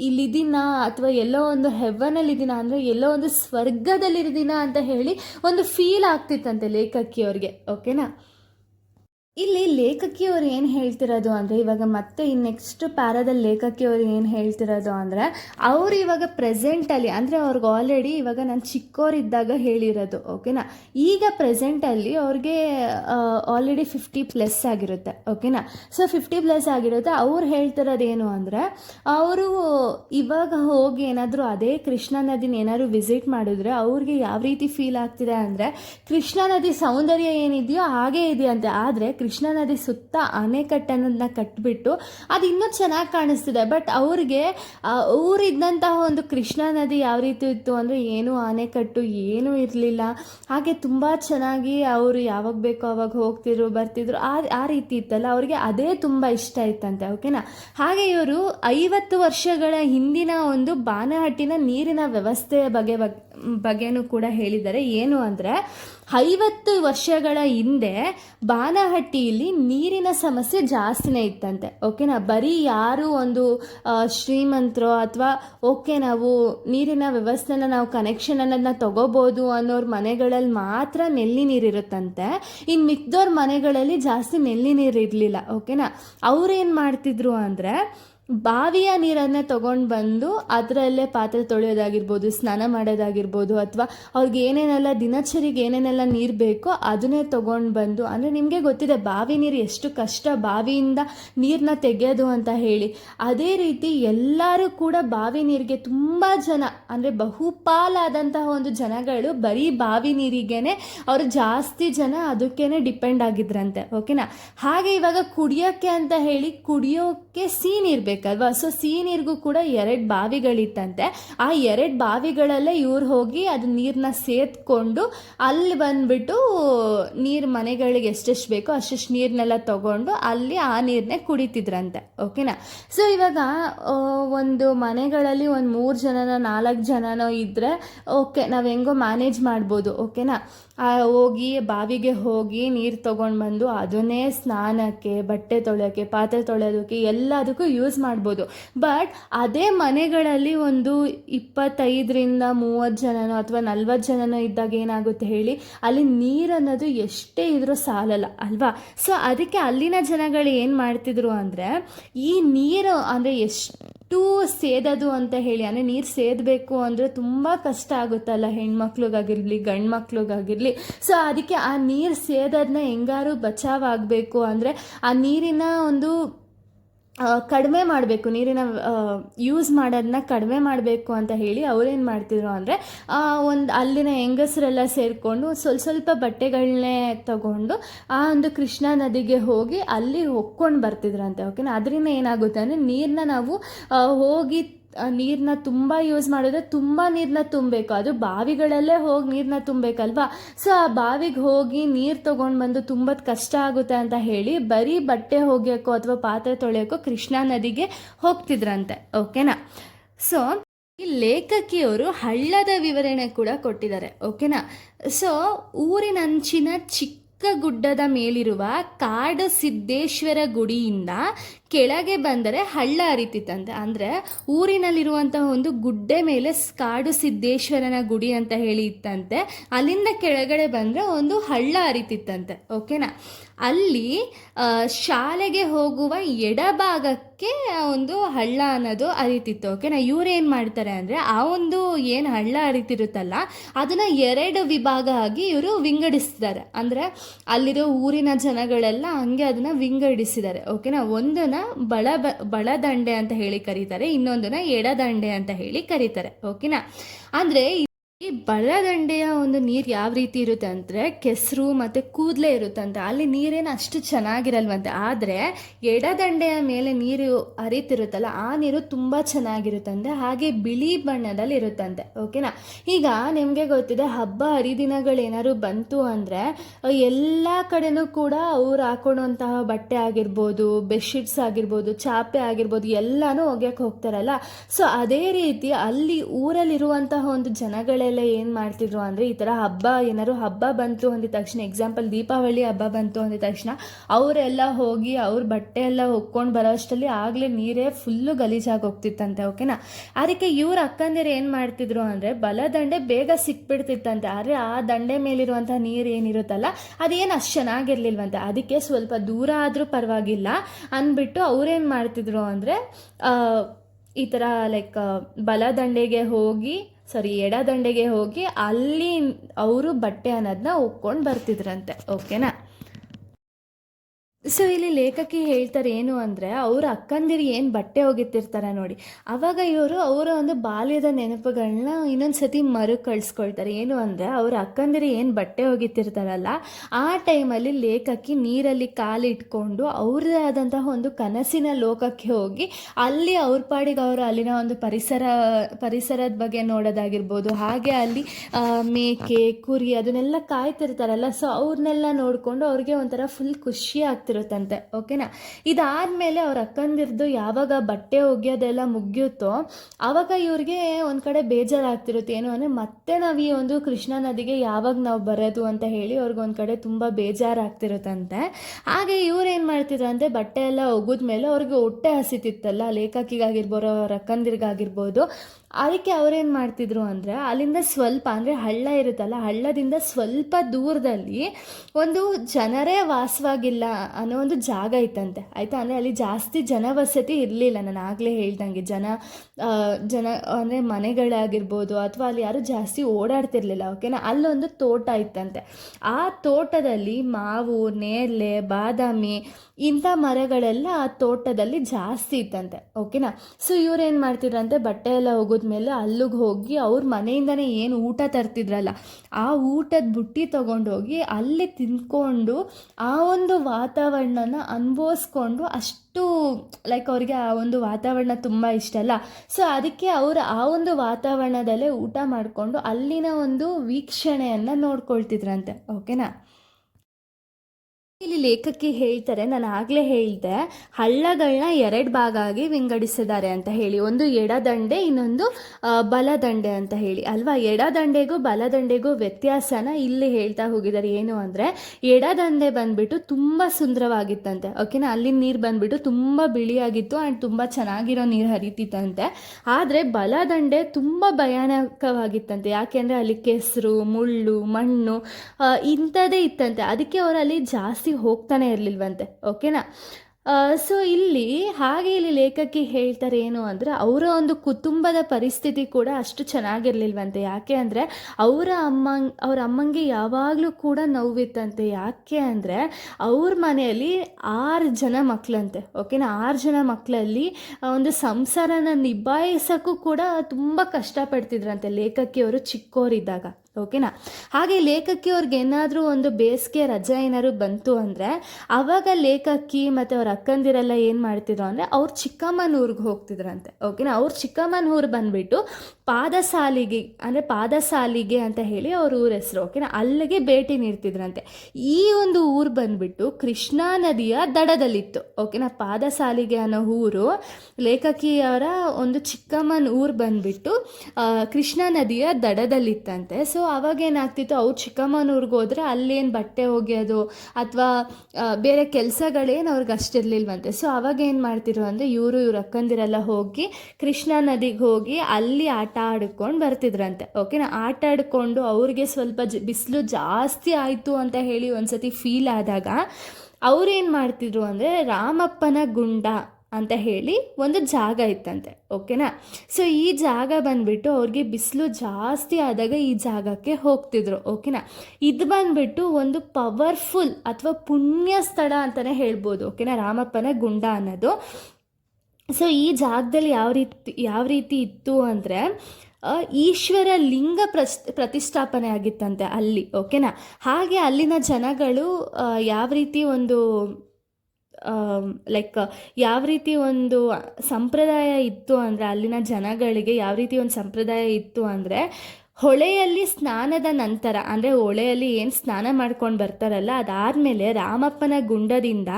A: ಇಲ್ಲಿದ್ದೀನ ಅಥವಾ ಎಲ್ಲೋ ಒಂದು ಹೆವನಲ್ಲಿದ್ದೀನ ಅಂದರೆ ಎಲ್ಲೋ ಒಂದು ಸ್ವರ್ಗದಲ್ಲಿದ್ದೀನ ಅಂತ ಹೇಳಿ ಒಂದು ಫೀಲ್ ಆಗ್ತಿತ್ತಂತೆ ಲೇಖಕಿಯವ್ರಿಗೆ ಓಕೆನಾ ಇಲ್ಲಿ ಲೇಖಕಿಯವರು ಏನು ಹೇಳ್ತಿರೋದು ಅಂದರೆ ಇವಾಗ ಮತ್ತೆ ಈ ನೆಕ್ಸ್ಟ್ ಪ್ಯಾರಾದಲ್ಲಿ ಲೇಖಕಿಯವರು ಏನು ಹೇಳ್ತಿರೋದು ಅಂದರೆ ಅವ್ರು ಇವಾಗ ಪ್ರೆಸೆಂಟಲ್ಲಿ ಅಂದರೆ ಅವ್ರಿಗೆ ಆಲ್ರೆಡಿ ಇವಾಗ ನಾನು ಚಿಕ್ಕವರಿದ್ದಾಗ ಹೇಳಿರೋದು ಓಕೆನಾ ಈಗ ಪ್ರೆಸೆಂಟಲ್ಲಿ ಅವ್ರಿಗೆ ಆಲ್ರೆಡಿ ಫಿಫ್ಟಿ ಪ್ಲಸ್ ಆಗಿರುತ್ತೆ ಓಕೆನಾ ಸೊ ಫಿಫ್ಟಿ ಪ್ಲಸ್ ಆಗಿರುತ್ತೆ. ಅವ್ರು ಹೇಳ್ತಿರೋದು ಏನು ಅಂದರೆ ಅವರು ಇವಾಗ ಹೋಗಿ ಏನಾದರೂ ಅದೇ ಕೃಷ್ಣಾ ನದಿನ ಏನಾದರೂ ವಿಸಿಟ್ ಮಾಡಿದ್ರೆ ಅವ್ರಿಗೆ ಯಾವ ರೀತಿ ಫೀಲ್ ಆಗ್ತಿದೆ ಅಂದರೆ ಕೃಷ್ಣಾ ನದಿ ಸೌಂದರ್ಯ ಏನಿದೆಯೋ ಹಾಗೇ ಇದೆಯಂತೆ. ಆದರೆ ಕೃಷ್ಣಾ ನದಿ ಸುತ್ತ ಅಣೆಕಟ್ಟನ್ನ ಕಟ್ಬಿಟ್ಟು ಅದು ಇನ್ನೂ ಚೆನ್ನಾಗಿ ಕಾಣಿಸ್ತಿದೆ. ಬಟ್ ಅವ್ರಿಗೆ ಊರಿದ್ದಂತಹ ಒಂದು ಕೃಷ್ಣಾ ನದಿ ಯಾವ ರೀತಿ ಇತ್ತು ಅಂದರೆ ಏನೂ ಆನೆಕಟ್ಟು ಏನೂ ಇರಲಿಲ್ಲ. ಹಾಗೆ ತುಂಬ ಚೆನ್ನಾಗಿ ಅವರು ಯಾವಾಗ ಬೇಕೋ ಅವಾಗ ಹೋಗ್ತಿದ್ರು, ಬರ್ತಿದ್ರು. ಆ ರೀತಿ ಇತ್ತಲ್ಲ. ಅವ್ರಿಗೆ ಅದೇ ತುಂಬ ಇಷ್ಟ ಇತ್ತಂತೆ ಓಕೆನಾ ಹಾಗೆ ಇವರು ಐವತ್ತು ವರ್ಷಗಳ ಹಿಂದಿನ ಒಂದು ಬಾನಹಟ್ಟಿನ ನೀರಿನ ವ್ಯವಸ್ಥೆಯ ಬಗ್ಗೆ ಬಗ್ಗೆನೂ ಕೂಡ ಹೇಳಿದ್ದಾರೆ. ಏನು ಅಂದರೆ, ಐವತ್ತು ವರ್ಷಗಳ ಹಿಂದೆ ಬಾನಹಟ್ಟಿಯಲ್ಲಿ ನೀರಿನ ಸಮಸ್ಯೆ ಜಾಸ್ತಿನೇ ಇತ್ತಂತೆ. ಓಕೆನಾ ಬರೀ ಯಾರು ಒಂದು ಶ್ರೀಮಂತರು ಅಥವಾ ಓಕೆ ನಾವು ನೀರಿನ ವ್ಯವಸ್ಥೆನ ನಾವು ಕನೆಕ್ಷನ್ ಅನ್ನೋದನ್ನ ತಗೋಬೋದು ಅನ್ನೋರ ಮನೆಗಳಲ್ಲಿ ಮಾತ್ರ ನೆಲ್ಲಿ ನೀರಿರುತ್ತಂತೆ ಇನ್ನು ಮಿಕ್ದೋರ್ ಮನೆಗಳಲ್ಲಿ ಜಾಸ್ತಿ ನೆಲ್ಲಿ ನೀರು ಇರಲಿಲ್ಲ. ಓಕೆನಾ ಅವ್ರೇನು ಮಾಡ್ತಿದ್ರು ಅಂದರೆ ಬಾವಿಯ ನೀರನ್ನೇ ತೊಗೊಂಡು ಬಂದು ಅದರಲ್ಲೇ ಪಾತ್ರೆ ತೊಳೆಯೋದಾಗಿರ್ಬೋದು, ಸ್ನಾನ ಮಾಡೋದಾಗಿರ್ಬೋದು ಅಥವಾ ಅವ್ರಿಗೆ ಏನೇನೆಲ್ಲ ದಿನಚರಿಗೆ ಏನೇನೆಲ್ಲ ನೀರು ಬೇಕೋ ಅದನ್ನೇ ತೊಗೊಂಡು ಬಂದು, ಅಂದರೆ ನಿಮಗೆ ಗೊತ್ತಿದೆ ಬಾವಿ ನೀರು ಎಷ್ಟು ಕಷ್ಟ, ಬಾವಿಯಿಂದ ನೀರನ್ನ ತೆಗೆಯೋದು ಅಂತ ಹೇಳಿ. ಅದೇ ರೀತಿ ಎಲ್ಲರೂ ಕೂಡ ಬಾವಿ ನೀರಿಗೆ ತುಂಬ ಜನ, ಅಂದರೆ ಬಹುಪಾಲಾದಂತಹ ಒಂದು ಜನಗಳು ಬರೀ ಬಾವಿ ನೀರಿಗೇನೆ ಅವರು ಜಾಸ್ತಿ ಜನ ಅದಕ್ಕೇ ಡಿಪೆಂಡ್ ಆಗಿದ್ರಂತೆ, ಓಕೆನಾ? ಹಾಗೆ ಇವಾಗ ಕುಡಿಯೋಕ್ಕೆ ಅಂತ ಹೇಳಿ ಕುಡಿಯೋಕ್ಕೆ ಸಿಹಿ ನೀರು ಬೇಕಲ್ವಾ ಸೊ ಸಿಹಿ ನೀರಿಗೂ ಕೂಡ ಎರಡು ಬಾವಿಗಳಿತ್ತಂತೆ. ಆ ಎರಡು ಬಾವಿಗಳಲ್ಲೇ ಇವ್ರು ಹೋಗಿ ಅದು ನೀರನ್ನ ಸೇದ್ಕೊಂಡು ಅಲ್ಲಿ ಬಂದ್ಬಿಟ್ಟು ನೀರು ಮನೆಗಳಿಗೆ ಎಷ್ಟೆಷ್ಟು ಬೇಕೋ ಅಷ್ಟೆಷ್ಟು ನೀರನ್ನೆಲ್ಲ ತಗೊಂಡು ಅಲ್ಲಿ ಆ ನೀರನ್ನೇ ಕುಡಿತಿದ್ರಂತೆ. ಓಕೆನಾ ಸೊ ಇವಾಗ ಒಂದು ಮನೆಗಳಲ್ಲಿ ಒಂದು ಮೂರು ಜನನೋ ನಾಲ್ಕು ಜನನೋ ಇದ್ದರೆ ಓಕೆ ನಾವು ಹೆಂಗೋ ಮ್ಯಾನೇಜ್ ಮಾಡ್ಬೋದು. ಓಕೆನಾ ಹೋಗಿ ಬಾವಿಗೆ ಹೋಗಿ ನೀರು ತೊಗೊಂಡು ಬಂದು ಅದನ್ನೇ ಸ್ನಾನಕ್ಕೆ, ಬಟ್ಟೆ ತೊಳೆಯೋಕ್ಕೆ, ಪಾತ್ರೆ ತೊಳೆಯೋದಕ್ಕೆ ಎಲ್ಲದಕ್ಕೂ ಯೂಸ್ ಮಾಡ್ಬೋದು. ಬಟ್ ಅದೇ ಮನೆಗಳಲ್ಲಿ ಒಂದು ಇಪ್ಪತ್ತೈದರಿಂದ ಮೂವತ್ತು ಜನನೋ ಅಥವಾ ನಲ್ವತ್ತು ಜನನೋ ಇದ್ದಾಗ ಏನಾಗುತ್ತೆ ಹೇಳಿ, ಅಲ್ಲಿ ನೀರು ಅನ್ನೋದು ಎಷ್ಟೇ ಇದ್ರೂ ಸಾಲಲ್ಲ, ಅಲ್ವಾ? ಸೊ ಅದಕ್ಕೆ ಅಲ್ಲಿನ ಜನಗಳು ಏನು ಮಾಡ್ತಿದ್ರು ಅಂದರೆ, ಈ ನೀರು ಅಂದರೆ ಎಷ್ಟು ಸೇದೋದು ಅಂತ ಹೇಳಿ, ಅಂದರೆ ನೀರು ಸೇದಬೇಕು ಅಂದರೆ ತುಂಬ ಕಷ್ಟ ಆಗುತ್ತಲ್ಲ ಹೆಣ್ಮಕ್ಳಿಗಾಗಿರಲಿ ಗಂಡು ಮಕ್ಳಿಗಾಗಿರಲಿ ಸೊ ಅದಕ್ಕೆ ಆ ನೀರು ಸೇದೋದನ್ನ ಹೆಂಗಾರು ಬಚಾವಾಗಬೇಕು ಅಂದರೆ ಆ ನೀರಿನ ಒಂದು ಕಡಿಮೆ ಮಾಡಬೇಕು, ನೀರಿನ ಯೂಸ್ ಮಾಡೋದನ್ನ ಕಡಿಮೆ ಮಾಡಬೇಕು ಅಂತ ಹೇಳಿ ಅವ್ರೇನು ಮಾಡ್ತಿದ್ರು ಅಂದರೆ ಒಂದು ಅಲ್ಲಿನ ಹೆಂಗಸರೆಲ್ಲ ಸೇರಿಕೊಂಡು ಸ್ವಲ್ಪ ಸ್ವಲ್ಪ ಬಟ್ಟೆಗಳನ್ನೇ ತಗೊಂಡು ಆ ಒಂದು ಕೃಷ್ಣಾ ನದಿಗೆ ಹೋಗಿ ಅಲ್ಲಿ ಹೊಕ್ಕೊಂಡು ಬರ್ತಿದ್ರಂತೆ ಓಕೆನಾ ಅದರಿಂದ ಏನಾಗುತ್ತೆ ಅಂದರೆ ನೀರನ್ನ ನಾವು ಹೋಗಿ ನೀರನ್ನ ತುಂಬ ಯೂಸ್ ಮಾಡಿದ್ರೆ ತುಂಬ ನೀರನ್ನ ತುಂಬಬೇಕು. ಅದು ಬಾವಿಗಳಲ್ಲೇ ಹೋಗಿ ನೀರನ್ನ ತುಂಬಬೇಕಲ್ವಾ? ಸೊ ಆ ಬಾವಿಗೆ ಹೋಗಿ ನೀರು ತೊಗೊಂಡು ಬಂದು ತುಂಬದ ಕಷ್ಟ ಆಗುತ್ತೆ ಅಂತ ಹೇಳಿ ಬರೀ ಬಟ್ಟೆ ಒಗೆಯೋಕ್ಕೋ ಅಥವಾ ಪಾತ್ರೆ ತೊಳೆಯೋಕ್ಕೋ ಕೃಷ್ಣಾ ನದಿಗೆ ಹೋಗ್ತಿದ್ರಂತೆ. ಓಕೆನಾ? ಸೊ ಈ ಲೇಖಕಿಯವರು ಹಳ್ಳದ ವಿವರಣೆ ಕೂಡ ಕೊಟ್ಟಿದ್ದಾರೆ. ಓಕೆನಾ? ಸೊ ಊರಿನಂಚಿನ ಚಿಕ್ಕ ಗುಡ್ಡದ ಮೇಲಿರುವ ಕಾಡು ಸಿದ್ದೇಶ್ವರ ಗುಡಿಯಿಂದ ಕೆಳಗೆ ಬಂದರೆ ಹಳ್ಳ ಅರಿತಿತ್ತಂತೆ ಅಂದರೆ ಊರಿನಲ್ಲಿರುವಂತಹ ಒಂದು ಗುಡ್ಡೆ ಮೇಲೆ ಕಾಡು ಸಿದ್ದೇಶ್ವರನ ಗುಡಿ ಅಂತ ಹೇಳಿ ಇತ್ತಂತೆ. ಅಲ್ಲಿಂದ ಕೆಳಗಡೆ ಬಂದರೆ ಒಂದು ಹಳ್ಳ ಅರಿತಿತ್ತಂತೆ ಓಕೆನಾ? ಅಲ್ಲಿ ಶಾಲೆಗೆ ಹೋಗುವ ಎಡಭಾಗಕ್ಕೆ ಒಂದು ಹಳ್ಳ ಅನ್ನೋದು ಅರಿತಿತ್ತು. ಓಕೆನಾ? ಇವ್ರು ಏನು ಮಾಡ್ತಾರೆ ಅಂದರೆ ಆ ಒಂದು ಏನು ಹಳ್ಳ ಅರಿತಿರುತ್ತಲ್ಲ ಅದನ್ನು ಎರಡು ವಿಭಾಗ ಆಗಿ ಇವರು ವಿಂಗಡಿಸ್ತಿದ್ದಾರೆ ಅಂದರೆ ಅಲ್ಲಿರೋ ಊರಿನ ಜನಗಳೆಲ್ಲ ಹಂಗೆ ಅದನ್ನು ವಿಂಗಡಿಸಿದ್ದಾರೆ. ಓಕೆನಾ? ಒಂದನ್ನ ಬಳ ಬಳದಂಡೆ ಅಂತ ಹೇಳಿ ಕರೀತಾರೆ ಇನ್ನೊಂದನ್ನ ಎಡದಂಡೆ ಅಂತ ಹೇಳಿ ಕರೀತಾರೆ ಓಕೆನಾ? ಅಂದರೆ ಈ ಬಳ್ಳದಂಡೆಯ ಒಂದು ನೀರು ಯಾವ ರೀತಿ ಇರುತ್ತೆ ಅಂದರೆ ಕೆಸರು ಮತ್ತು ಕೂದಲೇ ಇರುತ್ತಂತೆ ಅಲ್ಲಿ ನೀರೇನು ಅಷ್ಟು ಚೆನ್ನಾಗಿರಲ್ವಂತೆ. ಆದರೆ ಎಡದಂಡೆಯ ಮೇಲೆ ನೀರು ಹರಿತಿರುತ್ತಲ್ಲ, ಆ ನೀರು ತುಂಬ ಚೆನ್ನಾಗಿರುತ್ತಂತೆ ಹಾಗೆ ಬಿಳಿ ಬಣ್ಣದಲ್ಲಿ ಇರುತ್ತಂತೆ. ಓಕೆನಾ ಈಗ ನಿಮಗೆ ಗೊತ್ತಿದೆ, ಹಬ್ಬ ಹರಿದಿನಗಳೇನಾದ್ರು ಬಂತು ಅಂದರೆ, ಎಲ್ಲ ಕಡೆನೂ ಕೂಡ ಅವ್ರು ಹಾಕೊಳ್ಳುವಂತಹ ಬಟ್ಟೆ ಆಗಿರ್ಬೋದು, ಬೆಡ್ಶೀಟ್ಸ್ ಆಗಿರ್ಬೋದು, ಚಾಪೆ ಆಗಿರ್ಬೋದು, ಎಲ್ಲನೂ ಒಗ್ಯಕ್ಕೆ ಹೋಗ್ತಾರಲ್ಲ. ಸೊ ಅದೇ ರೀತಿ ಅಲ್ಲಿ ಊರಲ್ಲಿರುವಂತಹ ಒಂದು ಜನಗಳೆಲ್ಲ ಏನು ಮಾಡ್ತಿದ್ರು ಅಂದರೆ ಈ ಥರ ಹಬ್ಬ, ಏನಾದ್ರು ಹಬ್ಬ ಬಂತು ಅಂದಿದ ತಕ್ಷಣ ಎಕ್ಸಾಂಪಲ್ ದೀಪಾವಳಿ ಹಬ್ಬ ಬಂತು ಅಂದಿದ ತಕ್ಷಣ, ಅವರೆಲ್ಲ ಹೋಗಿ ಅವ್ರ ಬಟ್ಟೆ ಎಲ್ಲ ಹೊಕ್ಕೊಂಡು ಬರೋ ಅಷ್ಟರಲ್ಲಿ ಆಗಲೇ ನೀರೇ ಫುಲ್ಲು ಗಲೀಜಾಗಿ ಹೋಗ್ತಿತ್ತಂತೆ ಓಕೆನಾ ಅದಕ್ಕೆ ಇವ್ರ ಅಕ್ಕಂದಿರು ಏನು ಮಾಡ್ತಿದ್ರು ಅಂದರೆ ಬಲದಂಡೆ ಬೇಗ ಸಿಕ್ಬಿಡ್ತಿತ್ತಂತೆ. ಆದರೆ ಆ ದಂಡೆ ಮೇಲಿರುವಂಥ ನೀರು ಏನಿರುತ್ತಲ್ಲ ಅದೇನು ಅಷ್ಟು ಚೆನ್ನಾಗಿರ್ಲಿಲ್ವಂತೆ. ಅದಕ್ಕೆ ಸ್ವಲ್ಪ ದೂರ ಆದರೂ ಪರವಾಗಿಲ್ಲ ಅಂದ್ಬಿಟ್ಟು ಅವ್ರೇನು ಮಾಡ್ತಿದ್ರು ಅಂದರೆ ಈ ಥರ ಲೈಕ್ ಬಲದಂಡೆಗೆ ಹೋಗಿ ಸಾರಿ ಎಡದಂಡೆಗೆ ಹೋಗಿ ಅಲ್ಲಿ ಅವರು ಬಟ್ಟೆ ಅನ್ನೋದನ್ನ ಒಪ್ಕೊಂಡು ಬರ್ತಿದ್ರಂತೆ ಓಕೆನಾ ಸೊ ಇಲ್ಲಿ ಲೇಖಕಿ ಹೇಳ್ತಾರೆ ಏನು ಅಂದರೆ, ಅವ್ರ ಅಕ್ಕಂದಿರು ಏನು ಬಟ್ಟೆ ಒಗಿತಿರ್ತಾರೆ ನೋಡಿ, ಅವಾಗ ಇವರು ಅವರ ಒಂದು ಬಾಲ್ಯದ ನೆನಪುಗಳನ್ನ ಇನ್ನೊಂದು ಸತಿ ಮರು ಕಳಿಸ್ಕೊಳ್ತಾರೆ ಏನು ಅಂದರೆ, ಅವ್ರ ಅಕ್ಕಂದಿರು ಏನು ಬಟ್ಟೆ ಹೋಗಿತ್ತಿರ್ತಾರಲ್ಲ ಆ ಟೈಮಲ್ಲಿ ಲೇಖಕಿ ನೀರಲ್ಲಿ ಕಾಲಿಟ್ಕೊಂಡು ಅವ್ರದೇ ಆದಂತಹ ಒಂದು ಕನಸಿನ ಲೋಕಕ್ಕೆ ಹೋಗಿ, ಅಲ್ಲಿ ಅವ್ರ ಪಾಡಿಗೆ ಅವರು ಅಲ್ಲಿನ ಒಂದು ಪರಿಸರ, ಪರಿಸರದ ಬಗ್ಗೆ ನೋಡೋದಾಗಿರ್ಬೋದು, ಹಾಗೆ ಅಲ್ಲಿ ಮೇಕೆ, ಕುರಿ ಅದನ್ನೆಲ್ಲ ಕಾಯ್ತಿರ್ತಾರಲ್ಲ ಸೊ ಅವ್ರನ್ನೆಲ್ಲ ನೋಡಿಕೊಂಡು ಅವ್ರಿಗೆ ಒಂಥರ ಫುಲ್ ಖುಷಿ ಆಗ್ತಿರುತ್ತಂತೆ ಓಕೆನಾ ಇದಾದಮೇಲೆ ಅವ್ರ ಅಕ್ಕಂದಿರ್ದು ಯಾವಾಗ ಬಟ್ಟೆ ಒಗೆಯೋದೆಲ್ಲ ಮುಗಿಯುತ್ತೋ ಆವಾಗ ಇವ್ರಿಗೆ ಒಂದು ಕಡೆ ಬೇಜಾರಾಗ್ತಿರುತ್ತೆ. ಏನು ಅಂದರೆ ಮತ್ತೆ ನಾವು ಈ ಒಂದು ಕೃಷ್ಣ ನದಿಗೆ ಯಾವಾಗ ನಾವು ಬರೋದು ಅಂತ ಹೇಳಿ ಅವ್ರಿಗೆ ಒಂದು ಕಡೆ ತುಂಬ ಬೇಜಾರಾಗ್ತಿರುತ್ತಂತೆ. ಹಾಗೆ ಇವ್ರು ಏನು ಮಾಡ್ತಿದ್ರಂತೆ ಬಟ್ಟೆ ಎಲ್ಲ ಒಗಿದ್ಮೇಲೆ ಅವ್ರಿಗೆ ಹೊಟ್ಟೆ ಹಸಿತಿತ್ತಲ್ಲ, ಲೇಖಕಿಗಾಗಿರ್ಬೋದು, ಅವ್ರ ಅಕ್ಕಂದಿರ್ಗಾಗಿರ್ಬೋದು ಅದಕ್ಕೆ ಅವ್ರೇನು ಮಾಡ್ತಿದ್ರು ಅಂದರೆ ಅಲ್ಲಿಂದ ಸ್ವಲ್ಪ ಅಂದರೆ ಹಳ್ಳ ಇರುತ್ತಲ್ಲ, ಹಳ್ಳದಿಂದ ಸ್ವಲ್ಪ ದೂರದಲ್ಲಿ ಒಂದು ಜನರೇ ವಾಸವಾಗಿಲ್ಲ ಅನ್ನೋ ಒಂದು ಜಾಗ ಇತ್ತಂತೆ. ಆಯಿತಾ? ಅಂದರೆ ಅಲ್ಲಿ ಜಾಸ್ತಿ ಜನವಸತಿ ಇರಲಿಲ್ಲ. ನಾನು ಆಗಲೇ ಹೇಳ್ದಂಗೆ ಜನ ಜನ ಅಂದರೆ ಮನೆಗಳಾಗಿರ್ಬೋದು ಅಥವಾ ಅಲ್ಲಿ ಯಾರು ಜಾಸ್ತಿ ಓಡಾಡ್ತಿರ್ಲಿಲ್ಲ ಓಕೆನಾ ಅಲ್ಲೊಂದು ತೋಟ ಇತ್ತಂತೆ. ಆ ತೋಟದಲ್ಲಿ ಮಾವು, ನೇರಳೆ, ಬಾದಾಮಿ ಇಂಥ ಮರಗಳೆಲ್ಲ ಆ ತೋಟದಲ್ಲಿ ಜಾಸ್ತಿ ಇತ್ತಂತೆ ಓಕೆನಾ ಸೊ ಇವ್ರು ಏನು ಮಾಡ್ತಿದ್ರಂತೆ? ಬಟ್ಟೆ ಎಲ್ಲ ಮೇಲೆ ಅಲ್ಲಿಗೆ ಹೋಗಿ ಅವ್ರ ಮನೆಯಿಂದನೇ ಏನು ಊಟ ತರ್ತಿದ್ರಲ್ಲ, ಆ ಊಟದ ಬುಟ್ಟಿ ತೊಗೊಂಡೋಗಿ ಅಲ್ಲಿ ತಿಂದ್ಕೊಂಡು ಆ ಒಂದು ವಾತಾವರಣನ ಅನುಭವಿಸ್ಕೊಂಡು ಅಷ್ಟು ಲೈಕ್ ಅವ್ರಿಗೆ ಆ ಒಂದು ವಾತಾವರಣ ತುಂಬ ಇಷ್ಟ ಅಲ್ಲ. ಸೊ ಅದಕ್ಕೆ ಅವರು ಆ ಒಂದು ವಾತಾವರಣದಲ್ಲೇ ಊಟ ಮಾಡಿಕೊಂಡು ಅಲ್ಲಿನ ಒಂದು ವೀಕ್ಷಣೆಯನ್ನು ನೋಡ್ಕೊಳ್ತಿದ್ರಂತೆ ಓಕೆನಾ ಇಲ್ಲಿ ಲೇಖಕಿ ಹೇಳ್ತಾರೆ, ನಾನು ಆಗ್ಲೇ ಹೇಳಿದೆ ಹಳ್ಳಗಳನ್ನ ಎರಡು ಭಾಗ ಆಗಿ ವಿಂಗಡಿಸಿದ್ದಾರೆ ಅಂತ ಹೇಳಿ. ಒಂದು ಎಡದಂಡೆ, ಇನ್ನೊಂದು ಬಲದಂಡೆ ಅಂತ ಹೇಳಿ. ಅಲ್ವಾ? ಎಡದಂಡೆಗೂ ಬಲದಂಡೆಗೂ ವ್ಯತ್ಯಾಸನ ಇಲ್ಲಿ ಹೇಳ್ತಾ ಹೋಗಿದ್ದಾರೆ. ಏನು ಅಂದರೆ, ಎಡದಂಡೆ ಬಂದ್ಬಿಟ್ಟು ತುಂಬ ಸುಂದರವಾಗಿತ್ತಂತೆ. ಓಕೆನಾ? ಅಲ್ಲಿ ನೀರು ಬಂದ್ಬಿಟ್ಟು ತುಂಬ ಬಿಳಿಯಾಗಿತ್ತು ಆ್ಯಂಡ್ ತುಂಬ ಚೆನ್ನಾಗಿರೋ ನೀರು ಹರಿತಿತ್ತಂತೆ. ಆದರೆ ಬಲದಂಡೆ ತುಂಬ ಭಯಾನಕವಾಗಿತ್ತಂತೆ. ಯಾಕೆಂದರೆ ಅಲ್ಲಿ ಕೆಸರು, ಮುಳ್ಳು, ಮಣ್ಣು ಇಂಥದ್ದೇ ಇತ್ತಂತೆ. ಅದಕ್ಕೆ ಅವರಲ್ಲಿ ಅಲ್ಲಿ ಜಾಸ್ತಿ ಹೋಗ್ತಾನೆ ಇರಲಿಲ್ವಂತೆ ಓಕೆನಾ ಸೊ ಇಲ್ಲಿ ಹಾಗೆ ಇಲ್ಲಿ ಲೇಖಕಿ ಹೇಳ್ತಾರೆ ಏನು ಅಂದರೆ, ಅವರ ಒಂದು ಕುಟುಂಬದ ಪರಿಸ್ಥಿತಿ ಕೂಡ ಅಷ್ಟು ಚೆನ್ನಾಗಿರ್ಲಿಲ್ವಂತೆ. ಯಾಕೆ ಅಂದರೆ, ಅವರ ಅಮ್ಮ ಅವ್ರ ಅಮ್ಮಂಗೆ ಯಾವಾಗಲೂ ಕೂಡ ನೋವಿತ್ತಂತೆ. ಯಾಕೆ ಅಂದರೆ, ಅವ್ರ ಮನೆಯಲ್ಲಿ ಆರು ಜನ ಮಕ್ಕಳಂತೆ ಓಕೆನಾ ಆರು ಜನ ಮಕ್ಕಳಲ್ಲಿ ಒಂದು ಸಂಸಾರನ ನಿಭಾಯಿಸೋಕ್ಕೂ ಕೂಡ ತುಂಬ ಕಷ್ಟಪಡ್ತಿದ್ರಂತೆ ಲೇಖಕಿಯವರು ಚಿಕ್ಕವರಿದ್ದಾಗ ಓಕೆನಾ? ಹಾಗೆ ಲೇಖಕಿ ಅವ್ರಿಗೆ ಏನಾದರೂ ಒಂದು ಬೇಸಿಗೆ ರಜೆ ಏನಾದ್ರು ಬಂತು ಅಂದರೆ ಆವಾಗ ಲೇಖಕಿ ಮತ್ತು ಅವ್ರ ಅಕ್ಕಂದಿರೆಲ್ಲ ಏನು ಮಾಡ್ತಿದ್ರು ಅಂದರೆ ಅವ್ರು ಚಿಕ್ಕಮ್ಮನ ಊರಿಗೆ ಹೋಗ್ತಿದ್ರಂತೆ, ಓಕೆನಾ? ಅವ್ರ ಚಿಕ್ಕಮ್ಮನ ಊರು ಬಂದುಬಿಟ್ಟು ಪಾದಸಾಲಿಗೆ, ಅಂದರೆ ಪಾದಸಾಲಿಗೆ ಅಂತ ಹೇಳಿ ಅವ್ರ ಊರ ಹೆಸರು, ಓಕೆನಾ? ಅಲ್ಲಿಗೆ ಭೇಟಿ ನೀಡ್ತಿದ್ರಂತೆ. ಈ ಒಂದು ಊರು ಬಂದ್ಬಿಟ್ಟು ಕೃಷ್ಣಾ ನದಿಯ ದಡದಲ್ಲಿತ್ತು, ಓಕೆನಾ? ಪಾದಸಾಲಿಗೆ ಅನ್ನೋ ಊರು ಲೇಖಕಿಯವರ ಒಂದು ಚಿಕ್ಕಮ್ಮನ ಊರು ಬಂದುಬಿಟ್ಟು ಕೃಷ್ಣಾ ನದಿಯ ದಡದಲ್ಲಿತ್ತಂತೆ. ಸೊ ಅವಾಗ ಏನಾಗ್ತಿತ್ತು ಅವ್ರು ಚಿಕ್ಕಮ್ಮನವ್ರಿಗೆ ಹೋದರೆ ಅಲ್ಲೇನು ಬಟ್ಟೆ ಒಗೆಯೋದು ಅಥವಾ ಬೇರೆ ಕೆಲಸಗಳೇನು ಅವ್ರಿಗೆ ಅಷ್ಟಿರ್ಲಿಲ್ವಂತೆ. ಸೊ ಅವಾಗೇನು ಮಾಡ್ತಿರು ಅಂದರೆ ಇವರು, ಇವ್ರ ಅಕ್ಕಂದಿರೆಲ್ಲ ಹೋಗಿ ಕೃಷ್ಣಾ ನದಿಗೆ ಹೋಗಿ ಅಲ್ಲಿ ಆಟ ಆಡ್ಕೊಂಡು ಬರ್ತಿದ್ರಂತೆ. ಓಕೆನಾ? ಆಟ ಆಡ್ಕೊಂಡು ಅವ್ರಿಗೆ ಸ್ವಲ್ಪ ಜ, ಬಿಸಿಲು ಜಾಸ್ತಿ ಆಯಿತು ಅಂತ ಹೇಳಿ ಒಂದ್ಸತಿ ಫೀಲ್ ಆದಾಗ ಅವ್ರೇನು ಮಾಡ್ತಿದ್ರು ಅಂದರೆ ರಾಮಪ್ಪನ ಗುಂಡ ಅಂತ ಹೇಳಿ ಒಂದು ಜಾಗ ಇತ್ತಂತೆ, ಓಕೆನಾ? ಸೊ ಈ ಜಾಗ ಬಂದ್ಬಿಟ್ಟು ಅವ್ರಿಗೆ ಬಿಸಿಲು ಜಾಸ್ತಿ ಆದಾಗ ಈ ಜಾಗಕ್ಕೆ ಹೋಗ್ತಿದ್ರು, ಓಕೆನಾ? ಇದು ಬಂದ್ಬಿಟ್ಟು ಒಂದು ಪವರ್ಫುಲ್ ಅಥವಾ ಪುಣ್ಯ ಸ್ಥಳ ಅಂತಲೇ ಹೇಳ್ಬೋದು, ಓಕೆನಾ? ರಾಮಪ್ಪನ ಗುಂಡ ಅನ್ನೋದು. ಸೊ ಈ ಜಾಗದಲ್ಲಿ ಯಾವ ರೀತಿ ಯಾವ ರೀತಿ ಇತ್ತು ಅಂದರೆ ಈಶ್ವರ ಲಿಂಗ ಪ್ರಸ್, ಪ್ರತಿಷ್ಠಾಪನೆ ಆಗಿತ್ತಂತೆ ಅಲ್ಲಿ, ಓಕೆನಾ? ಹಾಗೆ ಅಲ್ಲಿನ ಜನಗಳು ಯಾವ ರೀತಿ ಒಂದು ಲೈಕ್ ಯಾವ ರೀತಿ ಒಂದು ಸಂಪ್ರದಾಯ ಇತ್ತು ಅಂದರೆ ಅಲ್ಲಿನ ಜನಗಳಿಗೆ ಯಾವ ರೀತಿ ಒಂದು ಸಂಪ್ರದಾಯ ಇತ್ತು ಅಂದರೆ ಹೊಳೆಯಲ್ಲಿ ಸ್ನಾನದ ನಂತರ, ಅಂದರೆ ಹೊಳೆಯಲ್ಲಿ ಏನು ಸ್ನಾನ ಮಾಡ್ಕೊಂಡು ಬರ್ತಾರಲ್ಲ ಅದಾದಮೇಲೆ ರಾಮಪ್ಪನ ಗುಂಡದಿಂದ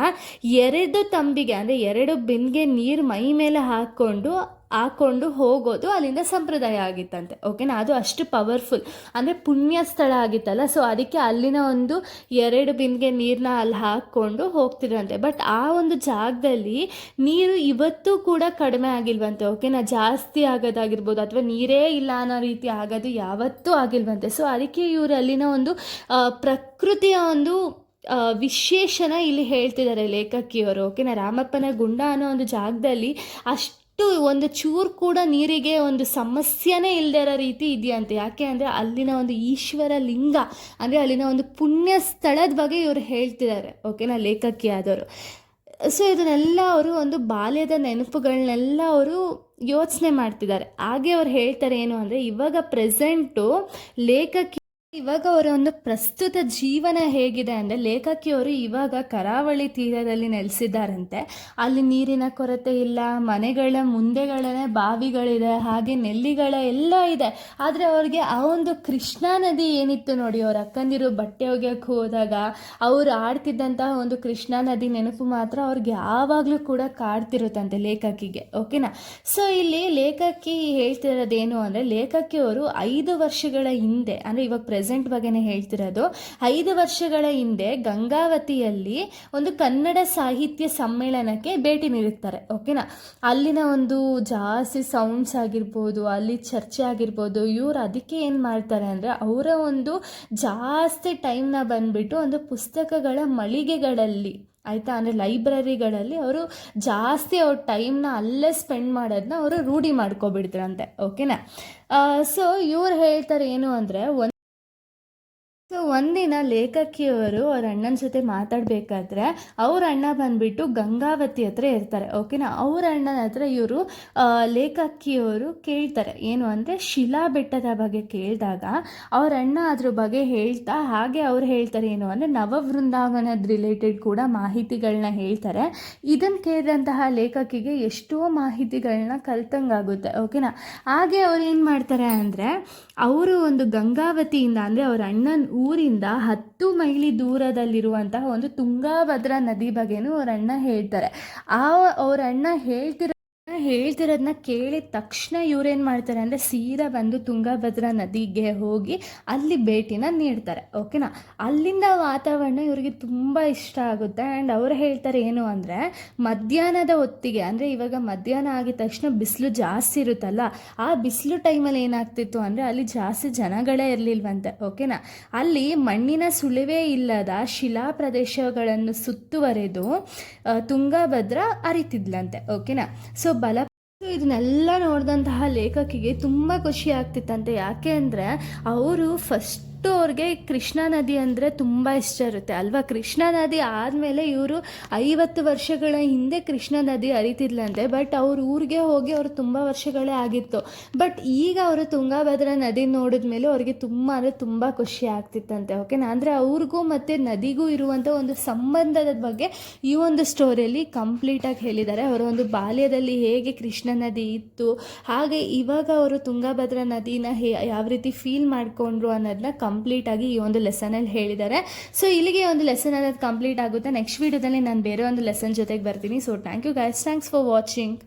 A: ಎರಡು ತಂಬಿಗೆ, ಅಂದರೆ ಎರಡು ಬಿನ್ಗೆ ನೀರು ಮೈ ಮೇಲೆ ಹಾಕ್ಕೊಂಡು ಹಾಕ್ಕೊಂಡು ಹೋಗೋದು ಅಲ್ಲಿಂದ ಸಂಪ್ರದಾಯ ಆಗಿತ್ತಂತೆ. ಓಕೆನಾ ಅದು ಅಷ್ಟು ಪವರ್ಫುಲ್ ಅಂದರೆ ಪುಣ್ಯ ಸ್ಥಳ ಆಗಿತ್ತಲ್ಲ ಸೊ ಅದಕ್ಕೆ ಅಲ್ಲಿನ ಒಂದು ಎರಡು ಬಿಂದಿಗೆ ನೀರನ್ನ ಅಲ್ಲಿ ಹಾಕ್ಕೊಂಡು ಹೋಗ್ತಿದ್ರಂತೆ. ಬಟ್ ಆ ಒಂದು ಜಾಗದಲ್ಲಿ ನೀರು ಇವತ್ತು ಕೂಡ ಕಡಿಮೆ ಆಗಿಲ್ವಂತೆ. ಓಕೆನಾ ಜಾಸ್ತಿ ಆಗೋದಾಗಿರ್ಬೋದು, ಅಥವಾ ನೀರೇ ಇಲ್ಲ ಅನ್ನೋ ರೀತಿ ಆಗೋದು ಯಾವತ್ತೂ ಆಗಿಲ್ವಂತೆ. ಸೊ ಅದಕ್ಕೆ ಇವರು ಅಲ್ಲಿನ ಒಂದು ಪ್ರಕೃತಿಯ ಒಂದು ವಿಶೇಷನ ಇಲ್ಲಿ ಹೇಳ್ತಿದ್ದಾರೆ ಲೇಖಕಿಯವರು. ಓಕೆನಾ ರಾಮಪ್ಪನ ಗುಂಡ ಅನ್ನೋ ಒಂದು ಜಾಗದಲ್ಲಿ ಅಷ್ಟು ಒಂದು ಚೂರು ಕೂಡ ನೀರಿಗೆ ಒಂದು ಸಮಸ್ಯೆನೇ ಇಲ್ಲದೆ ಇರೋ ರೀತಿ ಇದೆಯಂತೆ. ಯಾಕೆ ಅಂದರೆ ಅಲ್ಲಿನ ಒಂದು ಈಶ್ವರ ಲಿಂಗ, ಅಂದರೆ ಅಲ್ಲಿನ ಒಂದು ಪುಣ್ಯ ಸ್ಥಳದ ಬಗ್ಗೆ ಇವರು ಹೇಳ್ತಿದ್ದಾರೆ ಓಕೆನಾ ಲೇಖಕಿ ಆದವರು. ಸೊ ಇದನ್ನೆಲ್ಲ ಅವರು ಒಂದು ಬಾಲ್ಯದ ನೆನಪುಗಳನ್ನೆಲ್ಲ ಅವರು ಯೋಚನೆ ಮಾಡ್ತಿದ್ದಾರೆ ಹಾಗೆ ಅವ್ರು ಹೇಳ್ತಾರೆ ಏನು ಅಂದರೆ, ಇವಾಗ ಪ್ರೆಸೆಂಟು ಲೇಖಕಿ ಇವಾಗ ಅವರ ಒಂದು ಪ್ರಸ್ತುತ ಜೀವನ ಹೇಗಿದೆ ಅಂದರೆ ಲೇಖಕಿಯವರು ಇವಾಗ ಕರಾವಳಿ ತೀರದಲ್ಲಿ ನೆಲೆಸಿದ್ದಾರಂತೆ. ಅಲ್ಲಿ ನೀರಿನ ಕೊರತೆ ಇಲ್ಲ, ಮನೆಗಳ ಮುಂದೆಗಳೇ ಬಾವಿಗಳಿದೆ, ಹಾಗೆ ನೆಲ್ಲಿಗಳ ಎಲ್ಲ ಇದೆ. ಆದರೆ ಅವ್ರಿಗೆ ಆ ಒಂದು ಕೃಷ್ಣಾ ನದಿ ಏನಿತ್ತು ನೋಡಿ, ಅವ್ರ ಅಕ್ಕಂದಿರು ಬಟ್ಟೆ ಒಗೆಯಕ್ಕೆ ಹೋದಾಗ ಅವರು ಆಡ್ತಿದ್ದಂತಹ ಒಂದು ಕೃಷ್ಣಾ ನದಿ ನೆನಪು ಮಾತ್ರ ಅವ್ರಿಗೆ ಯಾವಾಗಲೂ ಕೂಡ ಕಾಡ್ತಿರುತ್ತಂತೆ ಲೇಖಕಿಗೆ, ಓಕೆನಾ? ಸೊ ಇಲ್ಲಿ ಲೇಖಕಿ ಹೇಳ್ತಿರೋದೇನು ಅಂದರೆ ಲೇಖಕಿಯವರು ಐದು ವರ್ಷಗಳ ಹಿಂದೆ, ಅಂದರೆ ಇವಾಗ ಪ್ರೆಸೆಂಟ್ ಬಗ್ಗೆನೇ ಹೇಳ್ತಿರೋದು, ಐದು ವರ್ಷಗಳ ಹಿಂದೆ ಗಂಗಾವತಿಯಲ್ಲಿ ಒಂದು ಕನ್ನಡ ಸಾಹಿತ್ಯ ಸಮ್ಮೇಳನಕ್ಕೆ ಭೇಟಿ ನೀಡುತ್ತಾರೆ, ಓಕೆನಾ? ಅಲ್ಲಿನ ಒಂದು ಜಾಸ್ತಿ ಸೌಂಡ್ಸ್ ಆಗಿರ್ಬೋದು, ಅಲ್ಲಿ ಚರ್ಚೆ ಆಗಿರ್ಬೋದು, ಇವರು ಅದಕ್ಕೆ ಏನು ಮಾಡ್ತಾರೆ ಅಂದರೆ ಅವರ ಒಂದು ಜಾಸ್ತಿ ಟೈಮ್ನ ಬಂದುಬಿಟ್ಟು ಒಂದು ಪುಸ್ತಕಗಳ ಮಳಿಗೆಗಳಲ್ಲಿ, ಆಯಿತಾ? ಅಂದರೆ ಲೈಬ್ರರಿಗಳಲ್ಲಿ ಅವರು ಜಾಸ್ತಿ ಅವ್ರ ಟೈಮ್ನ ಅಲ್ಲೇ ಸ್ಪೆಂಡ್ ಮಾಡೋದನ್ನ ಅವರು ರೂಢಿ ಮಾಡ್ಕೊಬಿಡ್ತಾರಂತೆ, ಓಕೆನಾ? ಸೊ ಇವ್ರು ಹೇಳ್ತಾರೆ ಏನು ಅಂದರೆ ಒಂದು ಒಂದಿನ ಲೇಖಕಿಯವರು ಅವ್ರ ಅಣ್ಣನ ಜೊತೆ ಮಾತಾಡಬೇಕಾದ್ರೆ ಅವ್ರ ಅಣ್ಣ ಬಂದ್ಬಿಟ್ಟು ಗಂಗಾವತಿ ಹತ್ರ ಇರ್ತಾರೆ ಓಕೆನಾ ಅವ್ರ ಅಣ್ಣನ ಹತ್ರ ಇವರು ಲೇಖಕಿಯವರು ಕೇಳ್ತಾರೆ. ಏನು ಅಂದರೆ ಶಿಲಾ ಬೆಟ್ಟದ ಬಗ್ಗೆ ಕೇಳಿದಾಗ ಅವ್ರ ಅಣ್ಣ ಅದ್ರ ಬಗ್ಗೆ ಹೇಳ್ತಾ ಹಾಗೆ ಅವ್ರು ಹೇಳ್ತಾರೆ, ಏನು ಅಂದರೆ ನವವೃಂದಾವನದ ರಿಲೇಟೆಡ್ ಕೂಡ ಮಾಹಿತಿಗಳನ್ನ ಹೇಳ್ತಾರೆ. ಇದನ್ನು ಕೇಳಿದಂತಹ ಲೇಖಕಿಗೆ ಎಷ್ಟೋ ಮಾಹಿತಿಗಳನ್ನ ಕಲ್ತಂಗಾಗುತ್ತೆ ಓಕೆನಾ ಹಾಗೆ ಅವ್ರು ಏನು ಮಾಡ್ತಾರೆ ಅಂದರೆ, ಅವರು ಒಂದು ಗಂಗಾವತಿಯಿಂದ ಅಂದರೆ ಅವ್ರ ಅಣ್ಣನ ಊರಿಂದ ಹತ್ತು ಮೈಲಿ ದೂರದಲ್ಲಿರುವಂತಹ ಒಂದು ತುಂಗಾಭದ್ರಾ ನದಿ ಬಗ್ಗೆನೂ ಅವರಣ್ಣ ಹೇಳ್ತಾರೆ. ಆ ಅವರಣ್ಣ ಹೇಳ್ತಿರೋ ಹೇಳ್ತಿರೋದನ್ನ ಕೇಳಿದ ತಕ್ಷಣ ಇವ್ರೇನು ಮಾಡ್ತಾರೆ ಅಂದರೆ ಸೀದಾ ಬಂದು ತುಂಗಭದ್ರಾ ನದಿಗೆ ಹೋಗಿ ಅಲ್ಲಿ ಭೇಟಿನ ನೀಡ್ತಾರೆ, ಓಕೆನಾ? ಅಲ್ಲಿಂದ ವಾತಾವರಣ ಇವರಿಗೆ ತುಂಬ ಇಷ್ಟ ಆಗುತ್ತೆ. ಆ್ಯಂಡ್ ಅವ್ರು ಹೇಳ್ತಾರೆ ಏನು ಅಂದರೆ, ಮಧ್ಯಾಹ್ನದ ಹೊತ್ತಿಗೆ, ಅಂದರೆ ಇವಾಗ ಮಧ್ಯಾಹ್ನ ಆಗಿದ ತಕ್ಷಣ ಬಿಸಿಲು ಜಾಸ್ತಿ ಇರುತ್ತಲ್ಲ, ಆ ಬಿಸಿಲು ಟೈಮಲ್ಲಿ ಏನಾಗ್ತಿತ್ತು ಅಂದರೆ ಅಲ್ಲಿ ಜಾಸ್ತಿ ಜನಗಳೇ ಇರಲಿಲ್ವಂತೆ, ಓಕೆನಾ? ಅಲ್ಲಿ ಮಣ್ಣಿನ ಸುಳಿವೇ ಇಲ್ಲದ ಶಿಲಾ ಪ್ರದೇಶಗಳನ್ನು ಸುತ್ತುವರೆದು ತುಂಗಭದ್ರಾ ಅರಿತಿದ್ಲಂತೆ ಓಕೆನಾ? ಸೊ ಬಲ ಇದನ್ನೆಲ್ಲ ನೋಡಿದಂತಹ ಲೇಖಕಿಗೆ ತುಂಬ ಖುಷಿ ಆಗ್ತಿತ್ತಂತೆ. ಯಾಕೆ ಅಂದರೆ ಅವರು ಫಸ್ಟ್ ಅವ್ರಿಗೆ ಕೃಷ್ಣಾ ನದಿ ಅಂದರೆ ತುಂಬ ಇಷ್ಟ ಇರುತ್ತೆ. ಅಲ್ವಾ? ಕೃಷ್ಣಾ ನದಿ ಆದಮೇಲೆ ಇವರು ಐವತ್ತು ವರ್ಷಗಳ ಹಿಂದೆ ಕೃಷ್ಣಾ ನದಿ ಅರಿತಿದ್ಲಂತೆ ಬಟ್ ಅವ್ರ ಊರಿಗೆ ಹೋಗಿ ಅವರು ತುಂಬ ವರ್ಷಗಳೇ ಆಗಿತ್ತು. ಬಟ್ ಈಗ ಅವರು ತುಂಗಾಭದ್ರಾ ನದಿ ನೋಡಿದ ಮೇಲೆ ಅವ್ರಿಗೆ ತುಂಬ ಅಂದರೆ ತುಂಬ ಖುಷಿ ಆಗ್ತಿತ್ತಂತೆ. ಓಕೆನಾ ಅಂದರೆ ಅವ್ರಿಗೂ ಮತ್ತು ನದಿಗೂ ಇರುವಂಥ ಒಂದು ಸಂಬಂಧದ ಬಗ್ಗೆ ಈ ಒಂದು ಸ್ಟೋರಿಯಲ್ಲಿ ಕಂಪ್ಲೀಟಾಗಿ ಹೇಳಿದ್ದಾರೆ. ಅವರ ಒಂದು ಬಾಲ್ಯದಲ್ಲಿ ಹೇಗೆ ಕೃಷ್ಣ ನದಿ ಇತ್ತು, ಹಾಗೆ ಇವಾಗ ಅವರು ತುಂಗಾಭದ್ರಾ ನದಿನ ಹೇ ಯಾವ ರೀತಿ ಫೀಲ್ ಮಾಡಿಕೊಂಡ್ರು ಅನ್ನೋದನ್ನ ಕಂಪ್ಲೀಟಾಗಿ ಈ ಒಂದು ಲೆಸನಲ್ಲಿ ಹೇಳಿದ್ದಾರೆ. ಸೊ ಇಲ್ಲಿಗೆ ಒಂದು ಲೆಸನ್ ಅನ್ನೋದು ಕಂಪ್ಲೀಟ್ ಆಗುತ್ತೆ. ನೆಕ್ಸ್ಟ್ ವೀಡಿಯೋದಲ್ಲಿ ನಾನು ಬೇರೆ ಒಂದು ಲೆಸನ್ ಜೊತೆಗೆ ಬರ್ತೀನಿ. So thank you guys thanks for watching